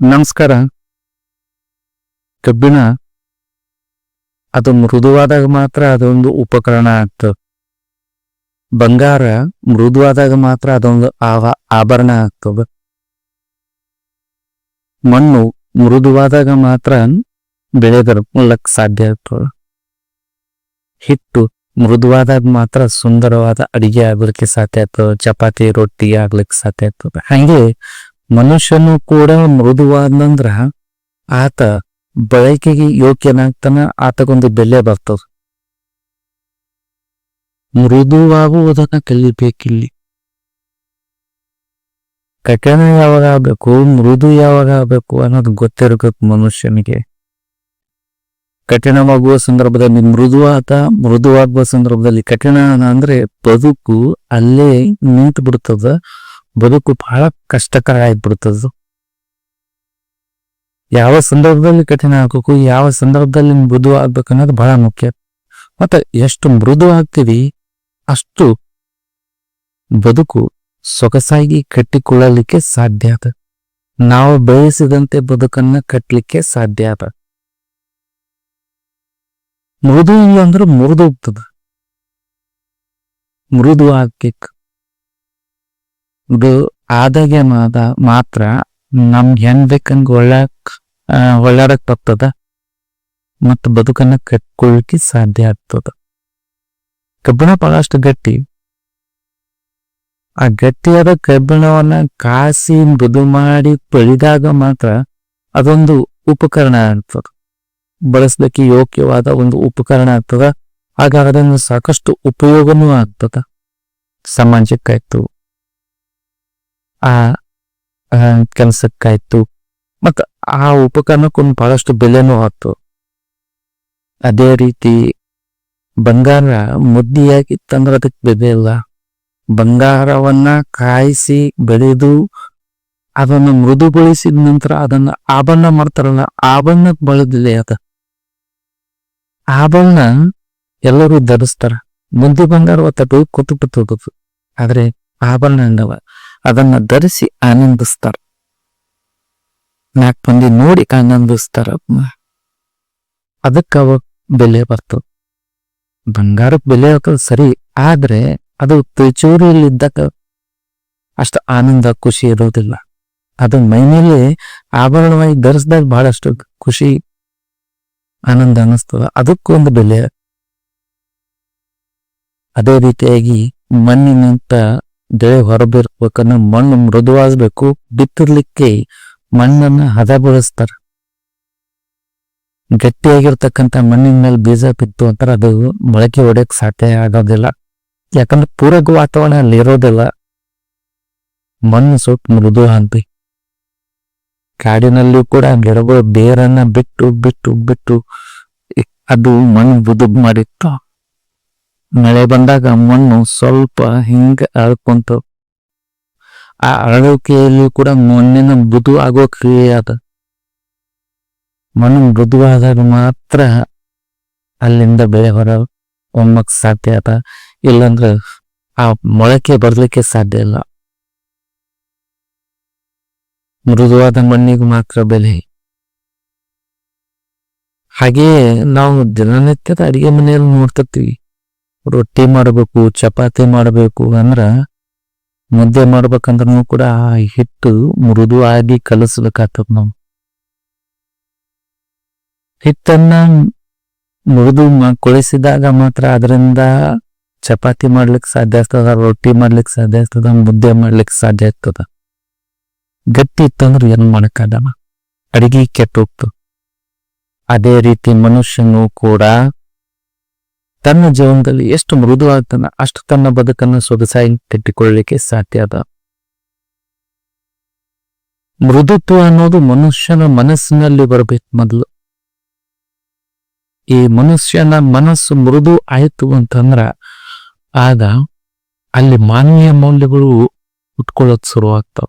ನಮಸ್ಕಾರ. ಕಬ್ಬಿಣ, ಅದು ಮೃದುವಾದಾಗ ಮಾತ್ರ ಅದೊಂದು ಉಪಕರಣ ಆಗ್ತದೆ. ಬಂಗಾರ ಮೃದುವಾದಾಗ ಮಾತ್ರ ಅದೊಂದು ಆವ, ಆಭರಣ ಆಗ್ತದ. ಮಣ್ಣು ಮೃದುವಾದಾಗ ಮಾತ್ರ ಬೆಳೆದರ ಬರ್ಕೊಳ್ಳಕ್ ಸಾಧ್ಯ ಆಗ್ತದೆ. ಹಿಟ್ಟು ಮೃದುವಾದಾಗ ಮಾತ್ರ ಸುಂದರವಾದ ಅಡಿಗೆ ಆಗ್ಲಿಕ್ಕೆ ಸಾಧ್ಯ ಆಗ್ತದೆ. ಚಪಾತಿ, ರೊಟ್ಟಿ ಆಗ್ಲಿಕ್ಕೆ ಸಾಧ್ಯ ಆಗ್ತದೆ. ಹಂಗೆ ಮನುಷ್ಯನು ಕೂಡ ಮೃದುವಾದಂದ್ರ ಆತ ಬಳಕೆಗೆ ಯೋಗ್ಯನಾಗ್ತಾನ ಆತಗೊಂದು ಬೆಲೆ ಬರ್ತದ. ಮೃದುವಾಗುವುದನ್ನ ಕಲಿಬೇಕಿಲ್ಲಿ. ಕಠಿಣ ಯಾವಾಗ ಆಗ್ಬೇಕು ಮೃದು ಯಾವಾಗ ಆಗ್ಬೇಕು ಅನ್ನೋದು ಗೊತ್ತಿರಬೇಕು ಮನುಷ್ಯನಿಗೆ. ಕಠಿಣವಾಗುವ ಸಂದರ್ಭದಲ್ಲಿ ಮೃದುವಾದ ಮೃದುವಾಗುವ ಸಂದರ್ಭದಲ್ಲಿ ಕಠಿಣ ಅಂದ್ರೆ ಬದುಕು ಅಲ್ಲೇ ನಿಂತು ಬಿಡ್ತದ ಬದುಕು ಬಹಳ ಕಷ್ಟಕರ ಆಗ್ಬಿಡ್ತದ ಯಾವ ಸಂದರ್ಭದಲ್ಲಿ ಕಠಿಣ ಆಗಬೇಕು, ಯಾವ ಸಂದರ್ಭದಲ್ಲಿ ಮೃದು ಆಗ್ಬೇಕು ಅನ್ನೋದು ಬಹಳ ಮುಖ್ಯ. ಮತ್ತೆ ಎಷ್ಟು ಮೃದು ಆಗ್ತೀವಿ, ಅಷ್ಟು ಬದುಕು ಸೊಗಸಾಗಿ ಕಟ್ಟಿಕೊಳ್ಳಲಿಕ್ಕೆ ಸಾಧ್ಯ ಅದ. ನಾವು ಬಯಸಿದಂತೆ ಬದುಕನ್ನ ಕಟ್ಟಲಿಕ್ಕೆ ಸಾಧ್ಯ ಅದ. ಮೃದು ಇಲ್ಲ ಅಂದ್ರೆ ಮುರಿದು ಹೋಗ್ತದ ಮೃದು ಆಗ್ಬೇಕು. ಇದು ಆದಾಗೆ ಮಾದ ಮಾತ್ರ ನಮ್ಗೆ ಹೆಂಗ್ ಬೇಕಂಗ್ ಒಳ್ಳಕ್ ಒಳ್ಳಾಡಕ್ ಬರ್ತದ ಮತ್ತ ಬದುಕನ್ನ ಕಟ್ಕೊಳ್ಳಿಕ್ಕೆ ಸಾಧ್ಯ ಆಗ್ತದ. ಕಬ್ಬಿಣ ಬಹಳಷ್ಟು ಗಟ್ಟಿ. ಆ ಗಟ್ಟಿಯಾದ ಕಬ್ಬಿಣವನ್ನ ಕಾಸಿ ಮೃದು ಮಾಡಿ ಪಳಿದಾಗ ಮಾತ್ರ ಅದೊಂದು ಉಪಕರಣ ಆಗ್ತದ. ಬಳಸಲಿಕ್ಕೆ ಯೋಗ್ಯವಾದ ಒಂದು ಉಪಕರಣ ಆಗ್ತದ. ಆಗ ಅದನ್ನು ಸಾಕಷ್ಟು ಉಪಯೋಗನೂ ಆಗ್ತದ. ಸಮಾಜಕ್ಕಾಯ್ತು ಆ ಕೆಲಸಕ್ಕಾಯ್ತು ಮತ್ತ ಆ ಉಪಕರಣಕ್ಕೊಂದು ಬಹಳಷ್ಟು ಬೆಲೆನೂ ಆಯ್ತು ಅದೇ ರೀತಿ ಬಂಗಾರ ಮುದ್ದಿಯಾಗಿತ್ತಂದ್ರೆ ಅದಕ್ಕೆ ಬೆಲೆ ಇಲ್ಲ. ಬಂಗಾರವನ್ನ ಕಾಯಿಸಿ ಬೆಳೆದು ಅದನ್ನು ಮೃದುಗೊಳಿಸಿದ ನಂತರ ಅದನ್ನ ಆಭರಣ ಮಾಡ್ತಾರಲ್ಲ ಆಭರಣಕ್ಕೆ ಬಳದಿಲ್ಲ ಅದ. ಆಭರಣ ಎಲ್ಲರೂ ಧರಿಸ್ತಾರ. ಮುದ್ದು ಬಂಗಾರ ತಟ್ಟು ಕೂತು ಆದ್ರೆ ಆಭರಣ ಅಂದವ ಅದನ್ನ ಧರಿಸಿ ಆನಂದಿಸ್ತಾರ. ನಾಲ್ಕು ಮಂದಿ ನೋಡಿ ಆನಂದಿಸ್ತಾರ. ಅದಕ್ಕೆ ಅವ ಬೆಲೆ ಬರ್ತದ. ಬಂಗಾರಕ್ಕೆ ಬೆಲೆ ಹಾಕೋದು ಸರಿ, ಆದ್ರೆ ಅದು ತಿಚೂರಿಯಲ್ಲಿದ್ದಾಗ ಅಷ್ಟು ಆನಂದ, ಖುಷಿ ಇರೋದಿಲ್ಲ. ಅದು ಮೈನಲ್ಲಿ ಆಭರಣವಾಗಿ ಧರಿಸಿದಾಗ ಬಹಳಷ್ಟು ಖುಷಿ, ಆನಂದ ಅನ್ನಿಸ್ತದ. ಅದಕ್ಕೊಂದು ಬೆಲೆ. ಅದೇ ರೀತಿಯಾಗಿ ಮಣ್ಣಿನಿಂದ ಬೆಳೆ ಹೊರಬಿರ್ಬೇಕನ್ನ ಮಣ್ಣು ಮೃದುವಾಗಬೇಕು ಬಿತ್ತಿರ್ಲಿಕ್ಕೆ ಮಣ್ಣನ್ನ ಹದ ಬಳಸ್ತಾರ. ಗಟ್ಟಿಯಾಗಿರ್ತಕ್ಕಂಥ ಮಣ್ಣಿನ ಮೇಲೆ ಬೀಜ ಬಿತ್ತು ಅಂತಾರೆ, ಅದು ಮೊಳಕೆ ಹೊಡೆಯಕ್ ಸಾಧ್ಯ ಆಗೋದಿಲ್ಲ. ಯಾಕಂದ್ರೆ ಪೂರಕ ವಾತಾವರಣ ಅಲ್ಲಿ ಇರೋದಿಲ್ಲ. ಮಣ್ಣು ಸ್ವಲ್ಪ ಮೃದು ಅಂತ. ಕಾಡಿನಲ್ಲಿಯೂ ಕೂಡ ಗಿಡಗಳು ಬೇರನ್ನ ಬಿಟ್ಟು ಬಿಟ್ಟು ಬಿಟ್ಟು, ಅದು ಮಣ್ಣು ಮೃದು ಮಾಡಿತ್ತು. ಮಳೆ ಬಂದಾಗ ಮಣ್ಣು ಸ್ವಲ್ಪ ಹಿಂಗ ಅಳ್ಕೊಂತ ಆ ಅರಳುವಿಕೆಯಲ್ಲಿ ಕೂಡ ಮಣ್ಣಿನ ಮೃದು ಆಗೋ ಕ್ರಿಯೆ ಅದ. ಮಣ್ಣು ಮೃದುವಾದಾಗ ಮಾತ್ರ ಅಲ್ಲಿಂದ ಬೆಳೆ ಹೊರ ಒಮ್ಮಕ್ ಸಾಧ್ಯ ಅದ. ಇಲ್ಲಂದ್ರ ಆ ಮೊಳಕೆ ಬರ್ಲಿಕ್ಕೆ ಸಾಧ್ಯ ಇಲ್ಲ. ಮೃದುವಾದ ಮಣ್ಣಿಗೆ ಮಾತ್ರ ಬೆಲೆ. ಹಾಗೆಯೇ ನಾವು ದಿನನಿತ್ಯದ ಅಡಿಗೆ ಮನೆಯಲ್ಲಿ ನೋಡ್ತಿರ್ತೀವಿ. ರೊಟ್ಟಿ ಮಾಡಬೇಕು, ಚಪಾತಿ ಮಾಡಬೇಕು ಅಂದ್ರ ಮುದ್ದೆ ಮಾಡ್ಬೇಕಂದ್ರೂ ಕೂಡ ಆ ಹಿಟ್ಟು ಮೃದು ಆಗಿ ಕಲಸ್ಬೇಕಾಗ್ತದ ನಾವು. ಹಿಟ್ಟನ್ನ ಮೃದು ಕೊಳಿಸಿದಾಗ ಮಾತ್ರ ಅದರಿಂದ ಚಪಾತಿ ಮಾಡ್ಲಿಕ್ಕೆ ಸಾಧ್ಯ ಆಗ್ತದ, ರೊಟ್ಟಿ ಮಾಡ್ಲಿಕ್ಕೆ ಸಾಧ್ಯ ಆಗ್ತದ, ಮುದ್ದೆ ಮಾಡ್ಲಿಕ್ಕೆ ಸಾಧ್ಯ ಆಗ್ತದ. ಗಟ್ಟಿ ಇತ್ತಂದ್ರೆ ಏನ್ ಮಾಡಕ್ಕಾಗಲ್ಲ. ಅಡಿಗೆ ಕೆಟ್ಟ ಅದೇ ರೀತಿ ಮನುಷ್ಯನು ಕೂಡ ತನ್ನ ಜೀವನದಲ್ಲಿ ಎಷ್ಟು ಮೃದು ಆಗ್ತಾನ ಅಷ್ಟು ತನ್ನ ಬದುಕನ್ನು ಸೊಗಸಾಗಿ ಕಟ್ಟಿಕೊಳ್ಳಲಿಕ್ಕೆ ಸಾಧ್ಯ ಅದ. ಮೃದುತ್ವ ಅನ್ನೋದು ಮನುಷ್ಯನ ಮನಸ್ಸಿನಲ್ಲಿ ಬರಬೇಕು ಮೊದಲು. ಈ ಮನುಷ್ಯನ ಮನಸ್ಸು ಮೃದು ಆಯಿತು ಅಂತಂದ್ರ ಆಗ ಅಲ್ಲಿ ಮಾನವೀಯ ಮೌಲ್ಯಗಳು ಉಟ್ಕೊಳ್ಳೋಕ್ ಶುರುವಾಗ್ತಾವ.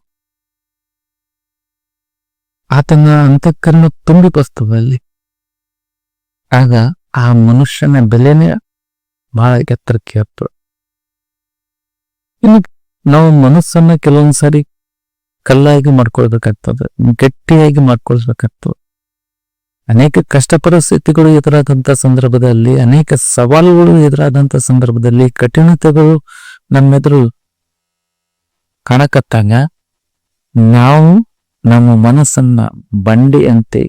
ಆತನ ಅಂತಕ್ಕನ್ನು ತುಂಬಿ ಬರ್ತದ ಅಲ್ಲಿ. ಆಗ ಆ ಮನುಷ್ಯನ ಬೆಲೆನೇ ಬಹಳ ಎತ್ತರಕ್ಕೆ ಹತ್ತು ಇನ್ನು ನಾವು ಮನಸ್ಸನ್ನ ಕೆಲವೊಂದ್ಸರಿ ಕಲ್ಲಾಗಿ ಮಾಡ್ಕೊಳ್ಬೇಕಾಗ್ತದೆ, ಗಟ್ಟಿಯಾಗಿ ಮಾಡ್ಕೊಳ್ಬೇಕಾಗ್ತದೆ. ಅನೇಕ ಕಷ್ಟ ಪರಿಸ್ಥಿತಿಗಳು ಎದುರಾದಂತ ಸಂದರ್ಭದಲ್ಲಿ, ಅನೇಕ ಸವಾಲುಗಳು ಎದುರಾದಂತ ಸಂದರ್ಭದಲ್ಲಿ ಕಠಿಣತೆಗಳು ನಮ್ಮೆದುರು ಕಾಣಕತ್ತಾಗ ನಾವು ನಮ್ಮ ಮನಸ್ಸನ್ನ ಬಂಡೆಯಂತೆ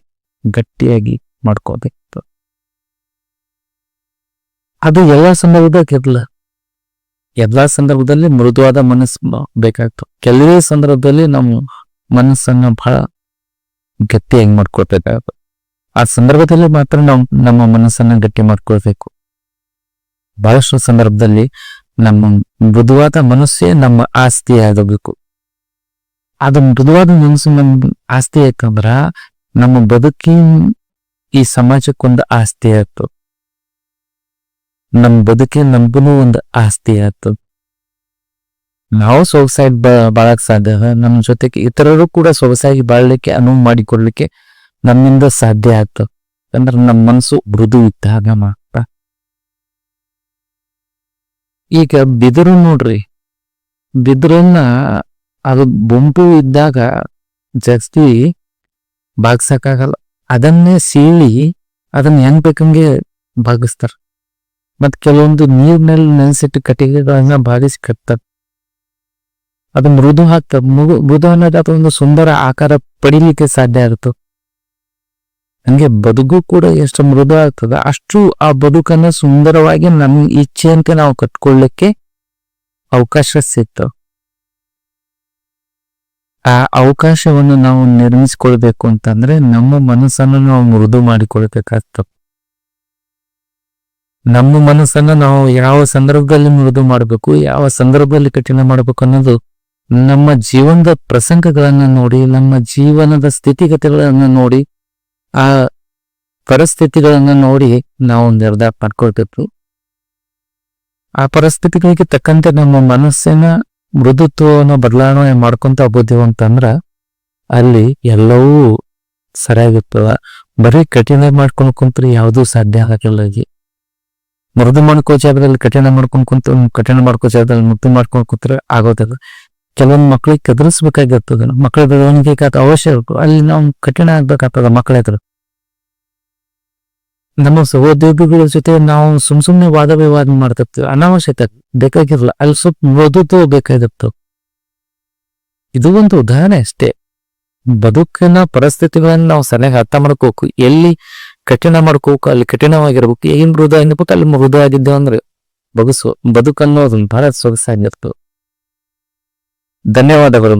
ಗಟ್ಟಿಯಾಗಿ ಮಾಡ್ಕೋಬೇಕು. ಅದು ಎಲ್ಲ ಸಂದರ್ಭದಾಗ ಇರಲ್ಲ ಎಲ್ಲಾ ಸಂದರ್ಭದಲ್ಲಿ ಮೃದುವಾದ ಮನಸ್ಸು ಬೇಕಾಗ್ತದೆ ಕೆಲವೇ ಸಂದರ್ಭದಲ್ಲಿ ನಮ್ಮ ಮನಸ್ಸನ್ನ ಬಹಳ ಗಟ್ಟಿಯಾಗಿ ಮಾಡ್ಕೊಳ್ಬೇಕಾಗ್ತದೆ ಆ ಸಂದರ್ಭದಲ್ಲಿ ಮಾತ್ರ ನಾವು ನಮ್ಮ ಮನಸ್ಸನ್ನ ಗಟ್ಟಿ ಮಾಡ್ಕೊಳ್ಬೇಕು. ಬಹಳಷ್ಟು ಸಂದರ್ಭದಲ್ಲಿ ನಮ್ಮ ಮೃದುವಾದ ಮನಸ್ಸೇ ನಮ್ಮ ಆಸ್ತಿ ಆಗಬೇಕು. ಅದು ಮೃದುವಾದ ಮನಸ್ಸು ನಮ್ಮ ಆಸ್ತಿ ಯಾಕಂದ್ರ ನಮ್ಮ ಬದುಕಿನ ಈ ಸಮಾಜಕ್ಕೊಂದು ಆಸ್ತಿ ಆಯ್ತು ನಮ್ಮ ಬದುಕಿ ನಮ್ಗೂ ಒಂದು ಆಸ್ತಿ ಆಯ್ತು ನಾವು ಸೊಗಸಾಗಿ ಬಾಳಕ್ ಸಾಧ್ಯ ನಮ್ಮ ಜೊತೆಗೆ ಇತರರು ಕೂಡ ಸೊಗಸಾಗಿ ಬಾಳ್ಲಿಕ್ಕೆ, ಅನುವು ಮಾಡಿಕೊಡ್ಲಿಕ್ಕೆ ನಮ್ಮಿಂದ ಸಾಧ್ಯ ಆಯ್ತು ಅಂದ್ರೆ ನಮ್ಮ ಮನಸ್ಸು ಮೃದು ಇದ್ದಾಗ ಮಾತ್ರ ಈಗ ಬಿದಿರು ನೋಡ್ರಿ. ಬಿದಿರನ್ನ ಅದು ಬೊಂಪು ಇದ್ದಾಗ ಜಾಸ್ತಿ ಬಾಗ್ಸಕ್ಕಾಗಲ್ಲ ಅದನ್ನೇ ಸೀಳಿ ಅದನ್ನ ಹೆಂಗ್ ಬೇಕಂಗೆ ಬಾಗಿಸ್ತಾರ. ಮತ್ ಕೆಲವೊಂದು ನೀರ್ನಲ್ಲಿ ನೆನೆಸಿಟ್ಟು ಕಟ್ಟಿಗೆಗಳನ್ನ ಬಾರಿಸಿ ಕಟ್ತಾರೆ. ಅದು ಮೃದು ಹಾಕ್ತ, ಮೃದು ಮೃದು ಅನ್ನೋದು ಒಂದು ಸುಂದರ ಆಕಾರ ಪಡಿಲಿಕ್ಕೆ ಸಾಧ್ಯ ಆಗುತ್ತೆ ನನಗೆ ಬದುಕು ಕೂಡ ಎಷ್ಟು ಮೃದು ಆಗ್ತದೆ, ಅಷ್ಟು ಆ ಬದುಕನ್ನ ಸುಂದರವಾಗಿ ನಮ್ ಇಚ್ಛೆಯಂತೆ ನಾವು ಕಟ್ಕೊಳ್ಳಿಕ್ಕೆ ಅವಕಾಶ ಸಿಗ್ತಾವ ಆ ಅವಕಾಶವನ್ನು ನಾವು ನಿರ್ಮಿಸಿಕೊಳ್ಬೇಕು ಅಂತಂದ್ರೆ ನಮ್ಮ ಮನಸ್ಸನ್ನು ನಾವು ಮೃದು ಮಾಡಿಕೊಳ್ಬೇಕಾಗ್ತದೆ ನಮ್ಮ ಮನಸ್ಸನ್ನ ನಾವು ಯಾವ ಸಂದರ್ಭದಲ್ಲಿ ಮೃದು ಮಾಡಬೇಕು, ಯಾವ ಸಂದರ್ಭದಲ್ಲಿ ಕಠಿಣ ಮಾಡಬೇಕು ಅನ್ನೋದು ನಮ್ಮ ಜೀವನದ ಪ್ರಸಂಗಗಳನ್ನ ನೋಡಿ, ನಮ್ಮ ಜೀವನದ ಸ್ಥಿತಿಗತಿಗಳನ್ನ ನೋಡಿ, ಆ ಪರಿಸ್ಥಿತಿಗಳನ್ನ ನೋಡಿ ನಾವು ನಿರ್ಧಾರ ಮಾಡ್ಕೊಳ್ಬೇಕು. ಆ ಪರಿಸ್ಥಿತಿಗಳಿಗೆ ತಕ್ಕಂತೆ ನಮ್ಮ ಮನಸ್ಸಿನ ಮೃದುತ್ವವನ್ನು ಬದಲಾವಣೆ ಮಾಡ್ಕೊಂತ ಅಂತಂದ್ರ ಅಲ್ಲಿ ಎಲ್ಲವೂ ಸರಿಯಾಗಿರ್ತದ. ಬರೀ ಕಠಿಣ ಮಾಡ್ಕೊಂಡು ಕುಂತ್ರೆ ಯಾವುದೂ ಸಾಧ್ಯ ಆಗಲ್ಲ ಮೃದು ಮಾಡ್ಕೋ ಜಾಗದಲ್ಲಿ ಕಠಿಣ ಮಾಡ್ಕೊಂಡ್ ಕುಂತ, ಕಠಿಣ ಮಾಡ್ಕೋ ಜಾಗದಲ್ಲಿ ಮುದ್ದು ಮಾಡ್ಕೊಂಡ್ ಕೂತ್ರೆ ಆಗೋದಿಲ್ಲ. ಕೆಲವೊಂದು ಮಕ್ಳಿಗೆ ಕೆದರಿಸ್ಬೇಕಾಗಿರ್ತದ. ಮಕ್ಕಳ ಬೆಳವಣಿಗೆ ಅವಶ್ಯ ಇರ್ತದೆ ಅಲ್ಲಿ ನಾವು ಕಠಿಣ ಆಗ್ಬೇಕಾಗ್ತದ ಮಕ್ಕಳ ಎದುರು ನಮ್ಮ ಸಹೋದ್ಯೋಗಿಗಳ ಜೊತೆ ನಾವು ಸುಮ್ ಸುಮ್ನೆ ವಾದ ವಿವಾದ ಮಾಡ್ತಿರ್ತೀವಿ. ಅನಾವಶ್ಯಕ ಬೇಕಾಗಿರಲ್ಲ. ಅಲ್ಲಿ ಸ್ವಲ್ಪ ಮೃದುತ್ವ ಬೇಕಾಗಿರ್ತವೆ ಇದು ಒಂದು ಉದಾಹರಣೆ ಅಷ್ಟೇ. ಬದುಕಿನ ಪರಿಸ್ಥಿತಿಗಳನ್ನ ನಾವು ಸರಿಯಾಗಿ ಅರ್ಥ ಮಾಡ್ಕೋಬೇಕು ಎಲ್ಲಿ ಕಠಿಣ ಮಾಡ್ಕೋಬೇಕು ಅಲ್ಲಿ ಕಠಿಣವಾಗಿರ್ಬೇಕು. ಏನು ಮೃದ ಆಗಿರ್ಬೇಕು ಅಲ್ಲಿ ಮೃದ ಆಗಿದ್ದೇವೆ ಅಂದ್ರೆ ಬಗಸು ಬದುಕನ್ನೋದು ಬಹಳ ಸೊಗಸಾಗಿರ್ತು ಧನ್ಯವಾದಗಳು.